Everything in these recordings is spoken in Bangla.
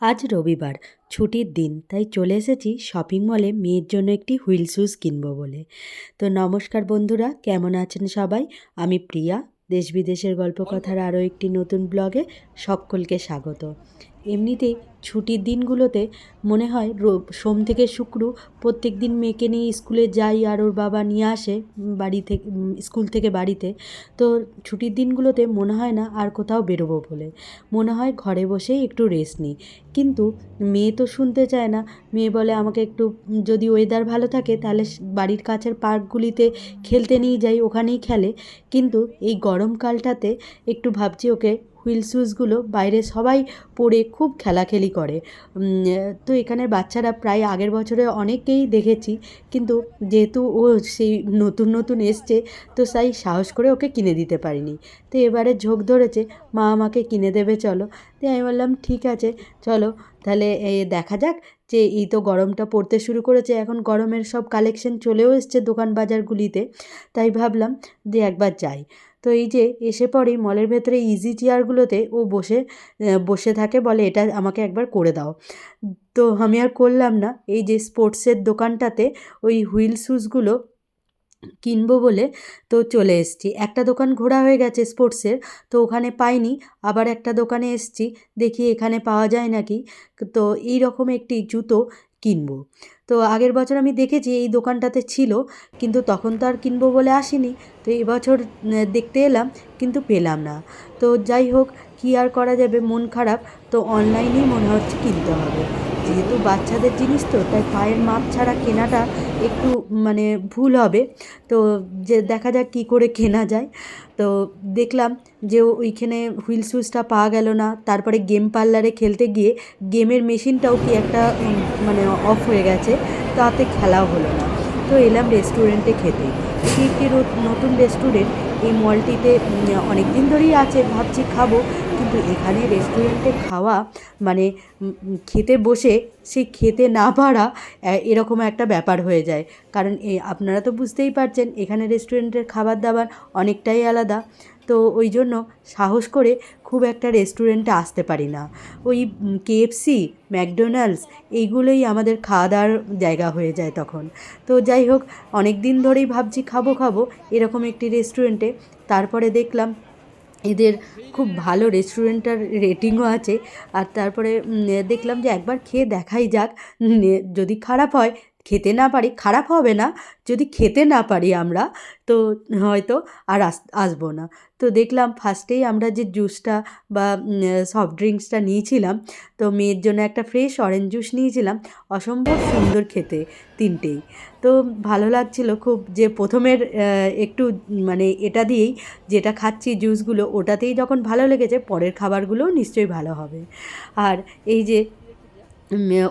আজ রবিবার, ছুটির দিন, তাই চলে এসেছি শপিং মলে মেয়ের জন্য একটি হুইল শুজ কিনব বলে। তো নমস্কার বন্ধুরা, কেমন আছেন সবাই? আমি প্রিয়া, দেশ বিদেশের গল্প কথার আরও একটি নতুন ব্লগে সকলকে স্বাগত। এমনিতেই ছুটির দিনগুলোতে মনে হয় সোম থেকে শুক্র প্রত্যেক দিন মেয়েকে নিয়ে স্কুলে যাই আর ওর বাবা নিয়ে আসে বাড়ি থেকে, স্কুল থেকে বাড়িতে। তো ছুটির দিনগুলোতে মনে হয় না আর কোথাও বেরোবো বলে। মনে হয় ঘরে বসেই একটু রেস্ট নিই। কিন্তু মেয়ে তো শুনতে চায় না। মেয়ে বলে, আমাকে একটু যদি ওয়েদার ভালো থাকে তাহলে বাড়ির কাছের পার্কগুলিতে খেলতে নিয়ে যাই, ওখানেই খেলে। কিন্তু এই গরমকালটাতে একটু ভাবছি ওকে হুইল শুজগুলো বাইরে সবাই পরে খুব খেলাখেলি করে। তো এখানের বাচ্চারা প্রায় আগের বছরে অনেকেই দেখেছি, কিন্তু যেহেতু ও সেই নতুন নতুন এসছে, তো তাই সাহস করে ওকে কিনে দিতে পারিনি। তো এবারে ঝোঁক ধরেছে, মা আমাকে কিনে দেবে, চলো। তো আমি বললাম, ঠিক আছে, চলো। তাহলে দেখা যাক যে এই তো গরমটা পড়তে শুরু করেছে, এখন গরমের সব কালেকশন চলেও এসছে দোকান বাজারগুলিতে। তাই ভাবলাম যে একবার যাই। তো এই যে এসে পরেই মলের ভেতরে ইজি চেয়ারগুলোতে ও বসে বসে থাকে বলে এটা আমাকে একবার করে দাও। তো আমি আর করলাম না। এই যে স্পোর্টসের দোকানটাতে ওই হুইল শুজগুলো কিনবো বলে তো চলে এসেছি। একটা দোকান ঘোরা হয়ে গেছে স্পোর্টসের তো ওখানে পাইনি। আবার একটা দোকানে এসেছি। দেখি এখানে পাওয়া যায় নাকি? তো এই রকম একটি জুতো কিনবো। তো আগের বছর আমি দেখেছি এই দোকানটাতে ছিল, কিন্তু তখন তো আর কিনবো বলে আসিনি। তো এবছর দেখতে এলাম, কিন্তু পেলাম না। তো যাই হোক, কী আর করা যাবে? মন খারাপ, তো অনলাইনেই মনে হচ্ছে কিনতে হবে। যেহেতু বাচ্চাদের জিনিস তো, তাই পায়ের মাপ ছাড়া কেনাটা একটু মানে ভুল হবে। তো যে দেখা যাক কী করে কেনা যায়। তো দেখলাম যে ওইখানে হুইল শুজটা পাওয়া গেল না। তারপরে গেম পার্লারে খেলতে গিয়ে গেমের মেশিনটাও কি একটা মানে অফ হয়ে গেছে। তাতে খেলাও হলো না। তো এলাম রেস্টুরেন্টে খেতে। এটি একটি নতুন রেস্টুরেন্ট, এই মলটিতে অনেক দিন ধরেই আছে, ভাবছি খাব, কিন্তু এখানে রেস্টুরেন্টে খাওয়া মানে খেতে বসে, সেই খেতে না পারা এরকম একটা ব্যাপার হয়ে যায়। কারণ আপনারা তো বুঝতেই পারছেন, এখানে রেস্টুরেন্টের খাবার দাবার অনেকটাই আলাদা। তো ওই জন্য সাহস করে খুব একটা রেস্টুরেন্টে আসতে পারি না। ওই কেএফসি ম্যাকডোনাল্ডস এইগুলোই আমাদের খাওয়া দাওয়ার জায়গা হয়ে যায় তখন। তো যাই হোক অনেক দিন ধরেই ভাবছি খাব খাব এরকম একটি রেস্টুরেন্টে। তারপরে দেখলাম এদের খুব ভালো রেস্টুরেন্টটার রেটিংও আছে। আর তারপরে দেখলাম যে একবার খেয়ে দেখাই যাক। যদি খারাপ হয় খেতে না পারি, খারাপ হবে না। যদি খেতে না পারি আমরা, তো হয়তো আর আস, আসব না। তো দেখলাম ফার্স্টেই আমরা যে জুসটা বা সফট ড্রিঙ্কসটা নিয়েছিলাম, তো মেয়ের জন্য একটা ফ্রেশ অরেঞ্জ জুস নিয়েছিলাম। অসম্ভব সুন্দর খেতে তিনটেই। তো ভালো লাগছিল খুব যে প্রথমের একটু মানে এটা দিয়েই যেটা খাচ্ছি জুসগুলো ওটাতেই যখন ভালো লেগেছে, পরের খাবারগুলোও নিশ্চয়ই ভালো হবে। আর এই যে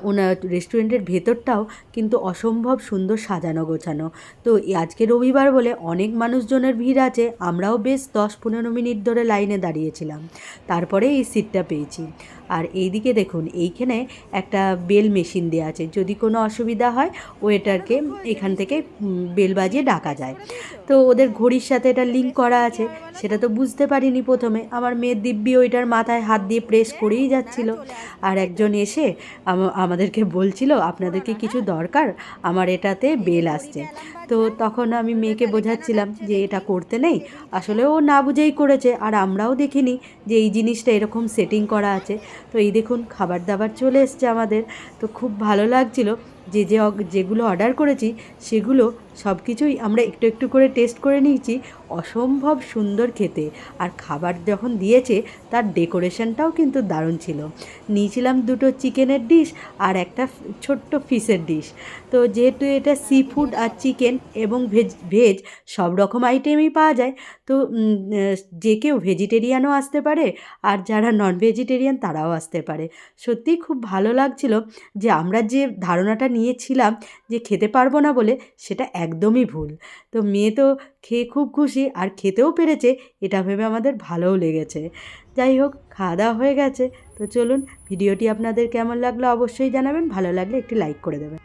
ওনার রেস্টুরেন্টের ভেতরটাও কিন্তু অসম্ভব সুন্দর সাজানো গোছানো। তো আজকে রবিবার বলে অনেক মানুষজনের ভিড় আছে, আমরাও বেশ দশ পনেরো মিনিট ধরে লাইনে দাঁড়িয়েছিলাম। তারপরে এই সিটটা পেয়েছি। আর এইদিকে দেখুন, এইখানে একটা বেল মেশিন দেওয়া আছে। যদি কোনো অসুবিধা হয় ওয়েটারকে এখান থেকে বেল বাজিয়ে ডাকা যায়। তো ওদের ঘড়ির সাথে এটা লিঙ্ক করা আছে। সেটা তো বুঝতে পারিনি প্রথমে। আমার মেয়ের দিব্যি ওইটার মাথায় হাত দিয়ে প্রেস করেই যাচ্ছিল। আর একজন এসে আমাদেরকে বলছিল, আপনাদেরকে কিছু দরকার? আমার এটাতে বেল আসছে। তো তখন আমি মেয়েকে বোঝাচ্ছিলাম যে এটা করতে নেই। আসলে ও না বুঝেই করেছে। আর আমরাও দেখিনি যে এই জিনিসটা এরকম সেটিং করা আছে। তো এই দেখুন খাবার দাবার চলে এসছে আমাদের। তো খুব ভালো লাগছিল। যে যে যেগুলো অর্ডার করেছি, সেগুলো সব কিছুই আমরা একটু একটু করে টেস্ট করে নিয়েছি। অসম্ভব সুন্দর খেতে। আর খাবার যখন দিয়েছে, তার ডেকোরেশনটাও কিন্তু দারুণ ছিল। নিয়েছিলাম দুটো চিকেনের ডিশ আর একটা ছোট্ট ফিশের ডিশ তো যেহেতু এটা সি ফুড আর চিকেন এবং ভেজ ভেজ সব রকম আইটেমই পাওয়া যায়, তো যে কেউ ভেজিটেরিয়ানও আসতে পারে আর যারা নন ভেজিটেরিয়ান তারাও আসতে পারে। সত্যিই খুব ভালো লাগছিল যে আমরা যে ধারণাটা নিয়েছিলাম যে খেতে পারব না বলে সেটা একদমই ভুল। তো মেয়ে তো খেয়ে খুব খুশি আর খেতেও পেরেছে, এটা ভেবে আমাদের ভালোও লেগেছে। যাই হোক, খাওয়া দাওয়া হয়ে গেছে। তো চলুন, ভিডিওটি আপনাদের কেমন লাগল অবশ্যই জানাবেন। ভালো লাগলে একটি লাইক করে দেবেন।